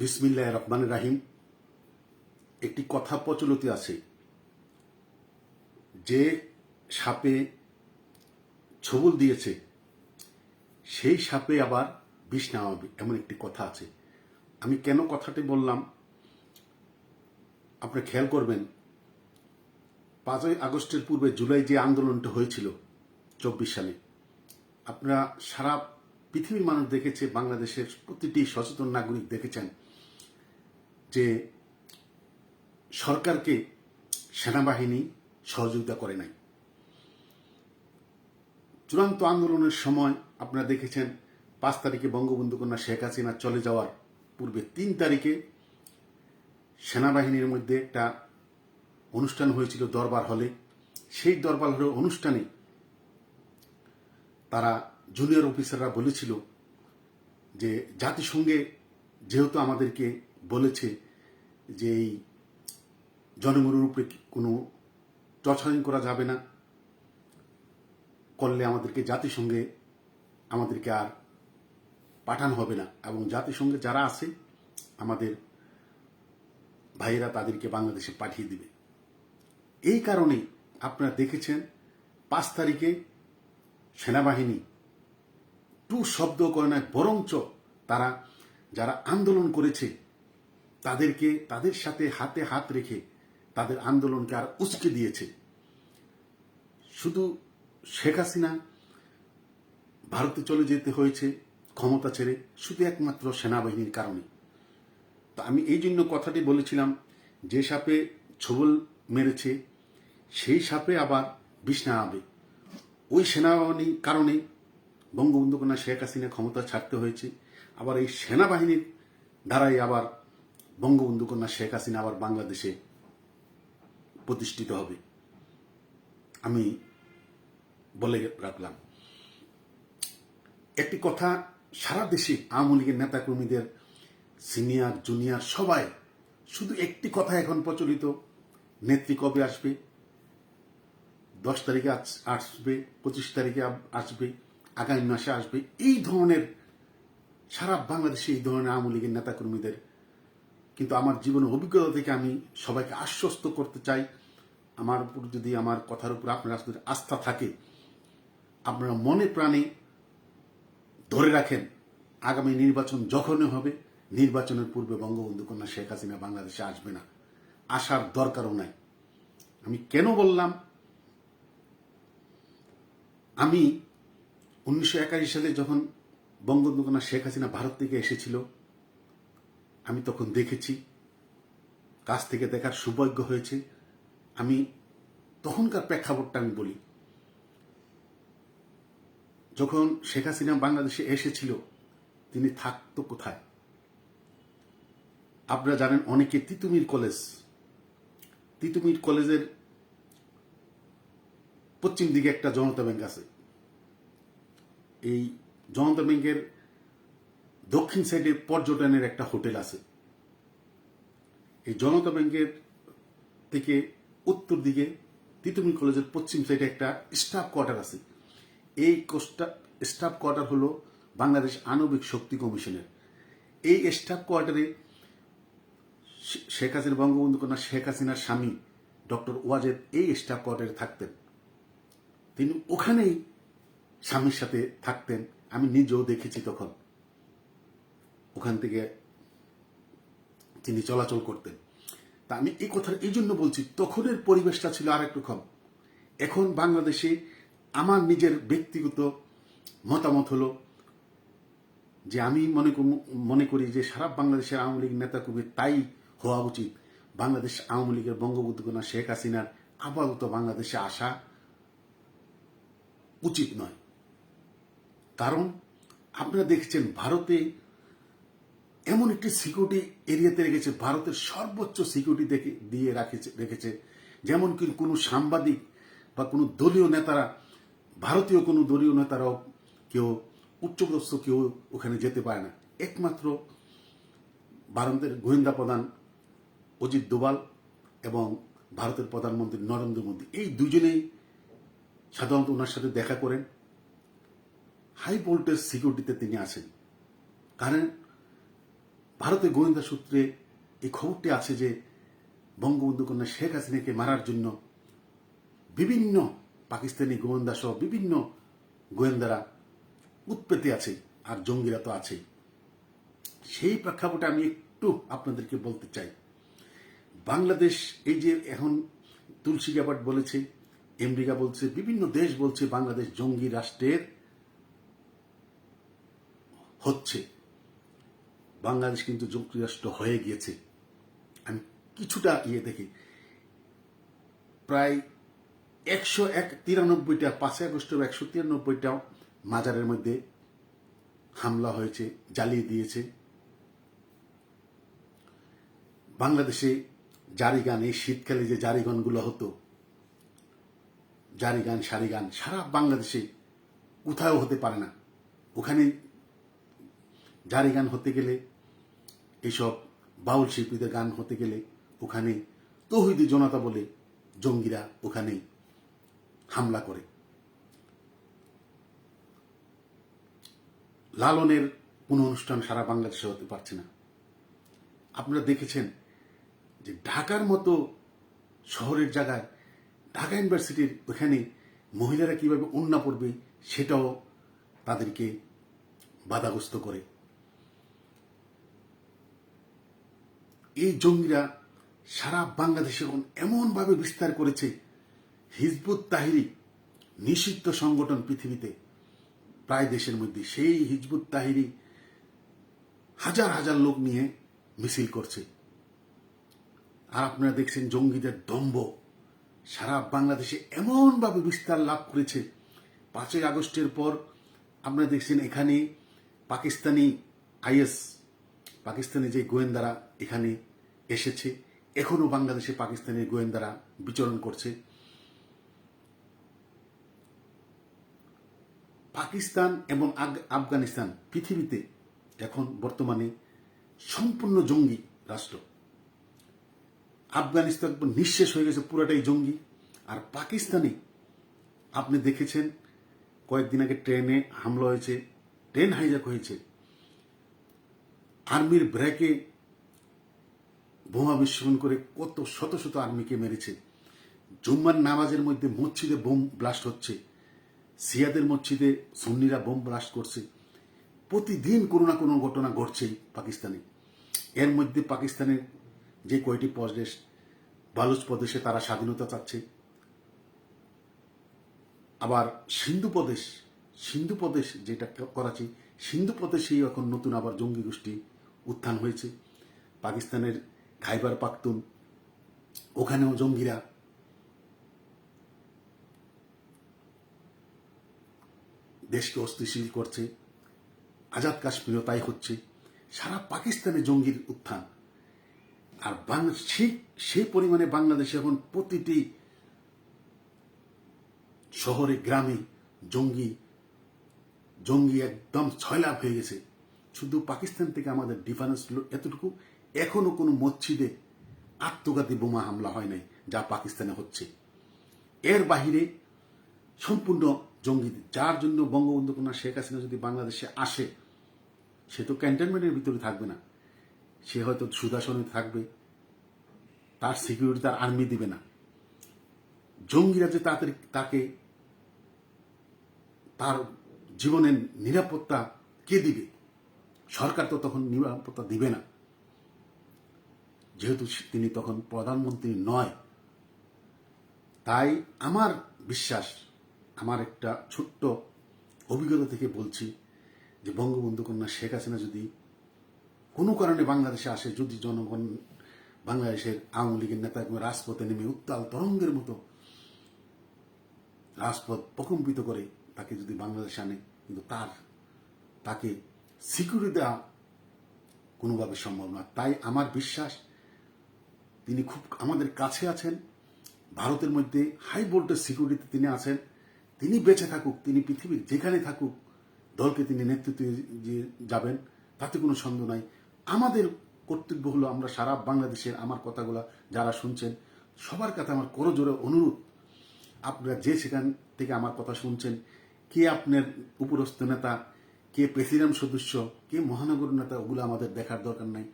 বিসমিল্লাহ রহমান রাহিম। একটি কথা প্রচলিত আছে। যে সাপে ছবল দিয়েছে, সেই সাপে আবার বিষ নেওয়া হবে এমন একটি কথা আছে। আমি কেন কথাটি বললাম? আপনি খেয়াল করবেন, পাঁচই আগস্টের পূর্বে জুলাই যে আন্দোলনটা হয়েছিল, চব্বিশ সালে, আপনারা সারা পৃথিবীর মানুষ দেখেছে, বাংলাদেশের প্রতিটি সচেতন নাগরিক দেখেছেন। যে সরকারকে সেনাবাহিনী সহযোগিতা করে নাই। চূড়ান্ত আন্দোলনের সময় আপনারা দেখেছেন, পাঁচ তারিখে বঙ্গবন্ধু কন্যা শেখ হাসিনা চলে যাওয়ার পূর্বে তিন তারিখে সেনাবাহিনীর মধ্যে একটা অনুষ্ঠান হয়েছিল দরবার হলে। সেই দরবার হলের অনুষ্ঠানে তারা জুনিয়র অফিসাররা বলেছিল যে, জাতিসংঘে যেহেতু আমাদেরকে বলেছে যে এই জনগণের উপরে কোনো টর্চারিং করা যাবে না? করলে আমাদেরকে জাতিসংঘে আমাদেরকে আর পাঠানো হবে না। এবং জাতিসংঘে যারা আছে, আমাদের ভাইয়েরা তাদেরকে বাংলাদেশে পাঠিয়ে দিবে। এই কারণে আপনারা দেখেছেন, পাঁচ তারিখে সেনাবাহিনী টু শব্দ করে নয় বরঞ্চ তারা যারা আন্দোলন করেছে তাদেরকে তাদের সাথে হাতে হাত রেখে তাদের আন্দোলনকে আর উচকে দিয়েছে। শুধু শেখ হাসিনা ভারতে চলে যেতে হয়েছে ক্ষমতা ছেড়ে, শুধু একমাত্র সেনাবাহিনীর কারণে। তো আমি এই জন্য কথাটি বলেছিলাম, যে সাপে ছবল মেরেছে, সেই সাপে আবার বিষ নামাবে ওই সেনাবাহিনীর কারণে বঙ্গবন্ধু কন্যা শেখ হাসিনা ক্ষমতা ছাড়তে হয়েছে। আবার এই সেনাবাহিনীর দ্বারাই আবার বঙ্গবন্ধু কন্যা শেখ হাসিনা আবার বাংলাদেশে প্রতিষ্ঠিত হবে। আমি বলে রাখলাম। একটি কথা, সারা দেশে আওয়ামী লীগের নেতাকর্মীদের, সিনিয়র, জুনিয়র সবাই শুধু একটি কথা এখন প্রচলিত, নেত্রী কবে আসবে? দশ তারিখে আস- আসবে, পঁচিশ তারিখে আসবে, আগামী মাসে আসবে। এই ধরনের সারা বাংলাদেশে এই ধরনের আওয়ামী লীগের নেতাকর্মীদের কিন্তু আমার জীবনের অভিজ্ঞতা থেকে আমি সবাইকে আশ্বস্ত করতে চাই। আমার উপর যদি আমার কথার উপর আপনার আস্থা থাকে, আপনারা মনে প্রাণে ধরে রাখেন, আগামী নির্বাচন যখনই হবে, নির্বাচনের পূর্বে বঙ্গবন্ধু কন্যা শেখ হাসিনা বাংলাদেশে আসবে না। আসার দরকারও নাই। আমি কেন বললাম? আমি উনিশশো একাশি সালে যখন বঙ্গবন্ধু কন্যা শেখ হাসিনা ভারত থেকে এসেছিল আমি তখন দেখেছি, কাছ থেকে দেখার সৌভাগ্য হয়েছে। আমি তখনকার প্রেক্ষাপটটা আমি বলি। যখন শেখ হাসিনা বাংলাদেশে এসেছিল, তিনি থাকতো কোথায়? আপনারা জানেন অনেকে তিতুমির কলেজ, তিতুমির কলেজের পশ্চিম দিকে একটা জনতা ব্যাংক আছে। এই জনতা ব্যাংকের দক্ষিণ সাইডে পর্যটনের একটা হোটেল আছে। এই জনতা ব্যাংকের থেকে উত্তর দিকে তিতুমির কলেজের পশ্চিম সাইডে একটা স্টাফ কোয়ার্টার আছে। এই স্টাফ কোয়ার্টার হলো বাংলাদেশ আণবিক শক্তি কমিশনের। এই স্টাফ কোয়ার্টারে শেখ হাসিনা বঙ্গবন্ধু কন্যা শেখ হাসিনার স্বামী ডক্টর ওয়াজেদ এই স্টাফ কোয়ার্টারে থাকতেন। তিনি ওখানেই স্বামীর সাথে থাকতেন। আমি নিজেও দেখেছি তখন। ওখান থেকে তিনি চলাচল করতেন। তা আমি এই কথা, এই জন্য বলছি, তখনের পরিবেশটা ছিল আরেক রকম। এখন বাংলাদেশে আমার নিজের ব্যক্তিগত মতামত হলো যে আমি মনে মনে করি যে সারা বাংলাদেশের আওয়ামী লীগ নেতা কবি তাই হওয়া উচিত। বাংলাদেশ আওয়ামী লীগের বঙ্গবন্ধু কন্যা শেখ হাসিনার আপাতত বাংলাদেশে আসা উচিত নয়। কারণ আপনারা দেখছেন, ভারতে এমন একটি সিকিউরিটি এরিয়াতে রেখেছে, ভারতের সর্বোচ্চ সিকিউরিটি দেখে, দিয়ে রাখেছে, রেখেছে। যেমন কি কোনো সাংবাদিক বা কোনো দলীয় নেতারা, ভারতীয় কোনো দলীয় নেতারাও কেউ, উচ্চপদস্থ কেউ ওখানে যেতে পারে না। একমাত্র ভারতের গোয়েন্দা প্রধান অজিত দোভাল এবং ভারতের প্রধানমন্ত্রী নরেন্দ্র মোদী। এই দুজনেই সাধারণত ওনার সাথে দেখা করেন। হাই ভোল্টেজ সিকিউরিটিতে তিনি আছেন। কারণ ভারতের গোয়েন্দা সূত্রে এই খবরটি আছে যে বঙ্গবন্ধু কন্যা শেখ হাসিনাকে মারার জন্য বিভিন্ন পাকিস্তানি গোয়েন্দা সহ বিভিন্ন গোয়েন্দারা উৎপেতে আছে আর জঙ্গিরা তো আছেই সেই প্রেক্ষাপটে আমি একটু আপনাদেরকে বলতে চাই। বাংলাদেশ এই যে এখন তুলসী গ্যাবার্ট বলেছে আমেরিকা বলছে, বিভিন্ন দেশ বলছে বাংলাদেশ জঙ্গি রাষ্ট্রের হচ্ছে। বাংলাদেশ কিন্তু যুক্তরাষ্ট্র হয়ে গিয়েছে। আমি কিছুটা ইয়ে দেখি। প্রায় একশো এক, তিরানব্বইটা পাঁচই আগস্টের একশো তিরানব্বইটা মাজারের মধ্যে হামলা হয়েছে, জ্বালিয়ে দিয়েছে। বাংলাদেশে জারি গান এই শীতকালে যে জারি গানগুলো হতো জারি গান সারি গান সারা বাংলাদেশে কোথাও হতে পারে না। ওখানে জারি গান হতে গেলে এইসব বাউল শিল্পীদের গান হতে গেলে ওখানে তৌহিদি জনতা বলে জঙ্গিরা ওখানে হামলা করে। লালনের কোনো অনুষ্ঠান সারা বাংলাদেশে হতে পারছে না। আপনারা দেখেছেন যে ঢাকার মতো শহরের জায়গায় ঢাকা ইউনিভার্সিটির ওখানে মহিলারা কীভাবে উন্না পড়বে সেটাও তাদেরকে বাধাগ্রস্ত করে। এই জঙ্গিরা সারা বাংলাদেশে এখন এমনভাবে বিস্তার করেছে, হিজবুত তাহিরি নিষিদ্ধ সংগঠন পৃথিবীতে। প্রায় দেশের মধ্যে সেই হিজবুত তাহিরি হাজার হাজার লোক নিয়ে মিছিল করছে। আর আপনারা দেখছেন জঙ্গিদের দম্ভ। সারা বাংলাদেশে এমনভাবে বিস্তার লাভ করেছে। পাঁচই আগস্টের পর আপনারা দেখছেন এখানে পাকিস্তানি আইএস, পাকিস্তানি যে গোয়েন্দারা এখানে এসেছে। এখনও বাংলাদেশে পাকিস্তানের গোয়েন্দারা বিচরণ করছে। পাকিস্তান এবং আফগানিস্তান পৃথিবীতে এখন বর্তমানে সম্পূর্ণ জঙ্গি রাষ্ট্র। আফগানিস্তান নিঃশেষ হয়ে গেছে, পুরাটাই জঙ্গি। আর পাকিস্তানে আপনি দেখেছেন, কয়েকদিন আগে ট্রেনে হামলা হয়েছে, ট্রেন হাইজ্যাক হয়েছে। আর্মির ব্রেকে বোমা বিস্ফোরণ করে কত শত শত আর্মিকে মেরেছে। জুম্মার নামাজের মধ্যে মসজিদে বোম ব্লাস্ট হচ্ছে। সিয়াদের মসজিদে সুন্নিরা বোম ব্লাস্ট করছে। প্রতিদিন কোনো না কোনো ঘটনা ঘটছেই পাকিস্তানে। এর মধ্যে পাকিস্তানের যে কয়টি প্রদেশ, বালুচ প্রদেশে তারা স্বাধীনতা চাচ্ছে। আবার সিন্ধু প্রদেশ সিন্ধু প্রদেশ যেটা করাচি, সিন্ধু প্রদেশেই এখন নতুন আবার জঙ্গি গোষ্ঠী উত্থান হয়েছে। পাকিস্তানের খাইবার পাখতুন। ওখানেও জঙ্গিরা। দেশকে অস্থিতিশীল করছে। আজাদ কাশ্মীরও তাই হচ্ছে। সারা পাকিস্তানে জঙ্গির উত্থান। আর ঠিক সেই পরিমাণে বাংলাদেশে এখন প্রতিটি শহরে, গ্রামে জঙ্গি জঙ্গি একদম ছয়লাভ হয়ে গেছে। শুধু পাকিস্তান থেকে আমাদের ডিফারেন্স এতটুকু। এখনও কোনো মসজিদে আত্মঘাতী বোমা হামলা হয় নাই যা পাকিস্তানে হচ্ছে। এর বাহিরে সম্পূর্ণ জঙ্গি, যার জন্য বঙ্গবন্ধু কন্যা শেখ হাসিনা যদি বাংলাদেশে আসে, সে তো ক্যান্টনমেন্টের ভিতরে থাকবে না। সে হয়তো সুদাসনে থাকবে, তার সিকিউরিটি তার আর্মি দিবে না। জঙ্গিরা যে তাড়াতাড়ি তাকে তার জীবনের নিরাপত্তা কে দিবে? সরকার তো তখন নিরাপত্তা দিবে না। যেহেতু তিনি তখন প্রধানমন্ত্রী নয়, তাই আমার বিশ্বাস, আমার একটা ছোট্ট অভিজ্ঞতা থেকে বলছি যে বঙ্গবন্ধু কন্যা শেখ হাসিনা যদি কোনো কারণে বাংলাদেশে আসে, যদি জনগণ বাংলাদেশের আওয়ামী লীগের নেতা এবং রাজপথে নেমে উত্তাল তরঙ্গের মতো রাজপথ প্রকম্পিত করে তাকে যদি বাংলাদেশে আনে, কিন্তু তার, তাকে সিকিউরিটি দেওয়া কোনোভাবে সম্ভব না তাই আমার বিশ্বাস তিনি খুব আমাদের কাছে আছেন। ভারতের মধ্যে হাই ভোল্টেজ সিকিউরিটিতে তিনি আছেন। তিনি বেঁচে থাকুক, তিনি পৃথিবীর যেখানে থাকুক, দলকে তিনি নেতৃত্বে যাবেন, তাতে কোনো সন্দেহ নাই। আমাদের কর্তব্য হলো আমরা সারা বাংলাদেশের আমার কথাগুলো যারা শুনছেন, সবার কাছে আমার করজোরে অনুরোধ, আপনারা যে সেখান থেকে আমার কথা শুনছেন, কে আপনার উপরস্থ নেতা, কে প্রেসিডেন্ট সদস্য, কে মহানগর নেতা, ওগুলো আমাদের দেখার দরকার নাই।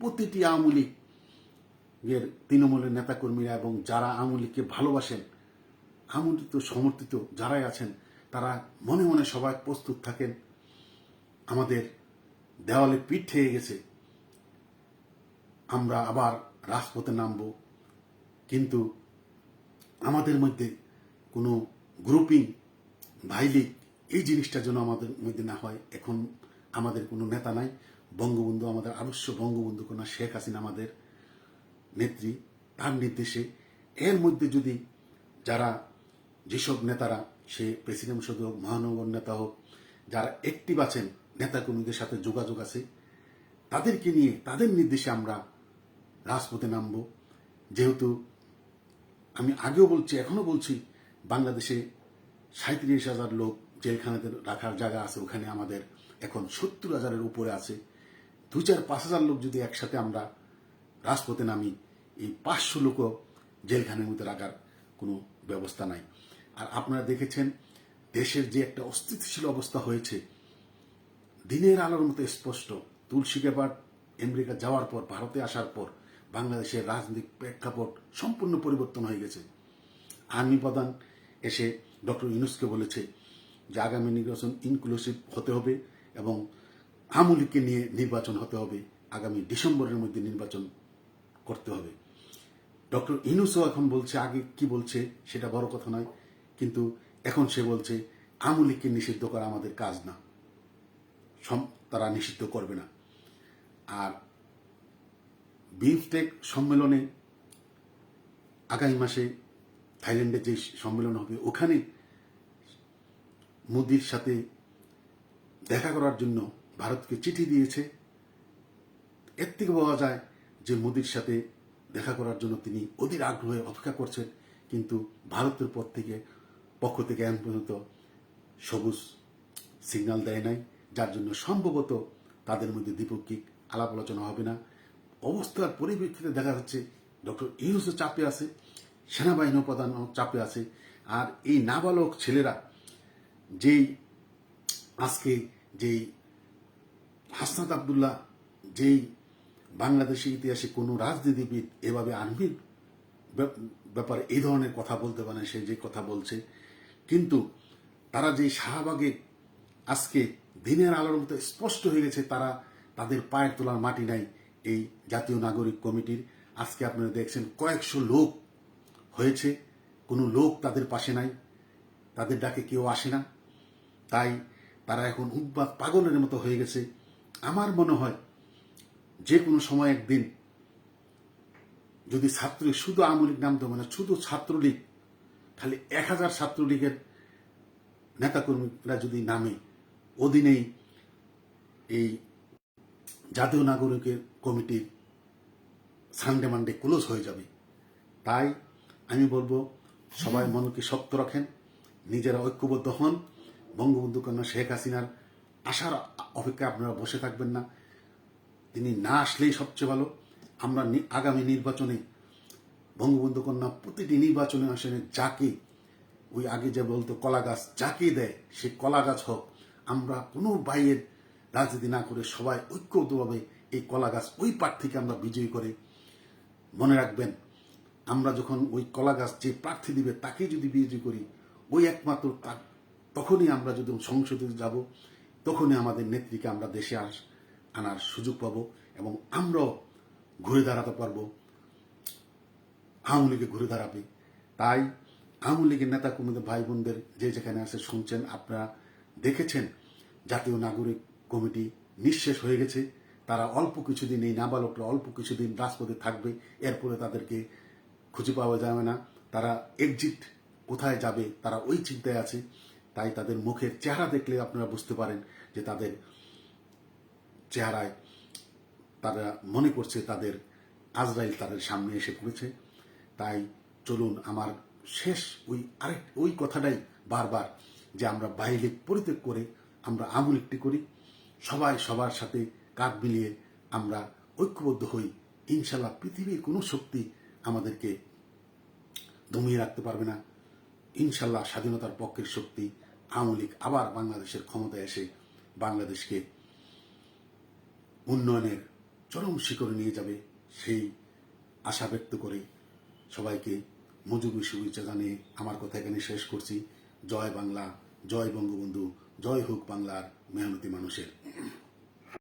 প্রতিটি আওয়ামী লীগ এর তৃণমূলের নেতাকর্মীরা এবং যারা আওয়ামী লীগকে ভালোবাসেন, আমন্ত্রিত, সমর্থিত যারাই আছেন, তারা মনে মনে সবাই প্রস্তুত থাকেন। আমাদের দেওয়ালে পিঠ ঠেয়ে গেছে। আমরা আবার রাজপথে নামব। কিন্তু আমাদের মধ্যে কোনো গ্রুপিং ভাইলিক এই জিনিসটা যেন আমাদের মধ্যে না হয়। এখন আমাদের কোনো নেতা নাই। বঙ্গবন্ধু, আমাদের আদর্শ বঙ্গবন্ধু কন্যা শেখ হাসিনা আমাদের নেত্রী তার নির্দেশে এর মধ্যে যদি যারা যেসব নেতারা, সে প্রেসিডেন্ট শুধু হোক, মহানগর নেতা হোক, যারা অ্যাক্টিভ আছেন, নেতাকর্মীদের সাথে যোগাযোগ আছে, তাদেরকে নিয়ে, তাদের নির্দেশে আমরা রাজপথে নামব। যেহেতু আমি আগেও বলছি এখনও বলছি, বাংলাদেশে সাঁত্রিশ হাজার লোক জেলখানাতে রাখার জায়গা আছে, ওখানে আমাদের এখন সত্তর হাজারের উপরে আছে। দু চার পাঁচ হাজার লোক যদি একসাথে আমরা রাজপথে নামি এই পাঁচশো লোক জেলখানার মধ্যে রাখার কোনো ব্যবস্থা নাই। আর আপনারা দেখেছেন, দেশের যে একটা অস্থিতিশীল অবস্থা হয়েছে, দিনের আলোর মতো স্পষ্ট। তুলসী গ্যাবার আমেরিকা যাওয়ার পর, ভারতে আসার পর, বাংলাদেশের রাজনৈতিক প্রেক্ষাপট সম্পূর্ণ পরিবর্তন হয়ে গেছে। আর্মি প্রধান এসে ডক্টর ইউনুসকে বলেছে যে আগামী নির্বাচন ইনক্লুসিভ হতে হবে এবং আমলিকে নিয়ে নির্বাচন হতে হবে। আগামী ডিসেম্বরের মধ্যে নির্বাচন করতে হবে। ডক্টর ইনুসও এখন বলছে, আগে কি বলছে সেটা বড় কথা নয়, কিন্তু এখন সে বলছে আমলিকে নিষিদ্ধ করা আমাদের কাজ না। তারা নিষিদ্ধ করবে না। আর বিমস্টেক সম্মেলনে আগামী মাসে থাইল্যান্ডে যে সম্মেলন হবে, ওখানে মোদির সাথে দেখা করার জন্য ভারতকে চিঠি দিয়েছে। এর থেকে পাওয়া যায় যে মোদির সাথে দেখা করার জন্য তিনি অধীর আগ্রহে অপেক্ষা করছেন, কিন্তু ভারতের পর থেকে পক্ষ থেকে এখন পর্যন্ত সবুজ সিগন্যাল দেয় নাই, যার জন্য সম্ভবত তাদের মধ্যে দ্বিপক্ষিক আলাপ আলোচনা হবে না। অবস্থার পরিপ্রেক্ষিতে দেখা যাচ্ছে ডক্টর ইউনুসও চাপে আছে সেনাবাহিনী প্রধান চাপে আছে, আর এই নাবালক ছেলেরা যেই আজকে যেই হাসনাত আবদুল্লাহ, যেই বাংলাদেশের ইতিহাসে কোনো রাজনীতিবিদ এভাবে ব্যাপ- ব্যাপারে এই ধরনের কথা বলতে পারে সে যে কথা বলছে। কিন্তু তারা যে শাহবাগে আজকে দিনের আলোর মতো স্পষ্ট হয়ে গেছে, তারা তাদের পায়ের তোলার মাটি নাই এই জাতীয় নাগরিক কমিটির। আজকে আপনারা দেখছেন কয়েকশো লোক হয়েছে, কোনো লোক তাদের পাশে নাই, তাদের ডাকে কেউ আসে না। তাই তারা এখন উদ্বাদ পাগলের মতো হয়ে গেছে। আমার মনে হয় যে কোনো সময় একদিন যদি ছাত্রলীগ শুধু আওয়ামী লীগ দেবে না, শুধু ছাত্রলীগ খালি এক হাজার ছাত্রলীগের নেতাকর্মীরা যদি নামে, অধীনেই এই জাতীয় নাগরিকের কমিটির সানডে মানডে ক্লোজ হয়ে যাবে। তাই আমি বলব, সবাই মনকে শক্ত রাখেন, নিজেরা ঐক্যবদ্ধ হন। বঙ্গবন্ধু কন্যা শেখ হাসিনার আশার অপেক্ষায় আপনারা বসে থাকবেন না। তিনি না আসলেই সবচেয়ে ভালো। আমরা আগামী নির্বাচনে বঙ্গবন্ধু কন্যা প্রতিটি নির্বাচনে আসনে যাকে ওই আগে যে বলতো কলা গাছ যাকে দেয়, সে কলা গাছ হোক, আমরা কোনো বাইয়ের রাজনীতি না করে সবাই ঐক্যবদ্ধভাবে এই কলা গাছ ওই প্রার্থীকে আমরা বিজয়ী করে। মনে রাখবেন, আমরা যখন ওই কলা গাছ যে প্রার্থী দিবে তাকে যদি বিজয়ী করি, ওই একমাত্র তখনই আমরা যদি সংসদে যাব, তখনই আমাদের নেত্রীকে আমরা দেশে আস আনার সুযোগ পাবো এবং আমরাও ঘুরে দাঁড়াতে পারব। আওয়ামী লীগে ঘুরে দাঁড়াবে। তাই আওয়ামী লীগের নেতা কর্মীদের ভাই বোনদের যে যেখানে আছে শুনছেন, আপনারা দেখেছেন জাতীয় নাগরিক কমিটি নিঃশেষ হয়ে গেছে। তারা অল্প কিছুদিন এই নাবালকরা অল্প কিছুদিন রাজপথে থাকবে, এরপরে তাদেরকে খুঁজে পাওয়া যাবে না। তারা এক্সিট কোথায় যাবে, তারা ওই চিন্তায় আছে। তাই তাদের মুখের চেহারা দেখলে আপনারা বুঝতে পারেন যে তাদের চেহারায় তারা মনে করছে তাদের আজরাইল তাদের সামনে এসে পড়েছে। তাই চলুন আমার শেষ ওই আরেক, ওই কথাটাই বারবার যে আমরা বাইরে পরিত্যাগ করে আমরা আমল একটি করি। সবাই সবার সাথে কাঁধ মিলিয়ে আমরা ঐক্যবদ্ধ হই। ইনশাল্লাহ পৃথিবীর কোনো শক্তি আমাদেরকে দমিয়ে রাখতে পারবে না। ইনশাল্লাহ স্বাধীনতার পক্ষের শক্তি আওয়ামী লীগ আবার বাংলাদেশের ক্ষমতায় এসে বাংলাদেশকে উন্নয়নের চরম শিখরে নিয়ে যাবে সেই আশা ব্যক্ত করে সবাইকে মজুরি শুভেচ্ছা জানিয়ে আমার কথা এখানে শেষ করছি। জয় বাংলা, জয় বঙ্গবন্ধু, জয় হোক বাংলার মেহনতি মানুষের।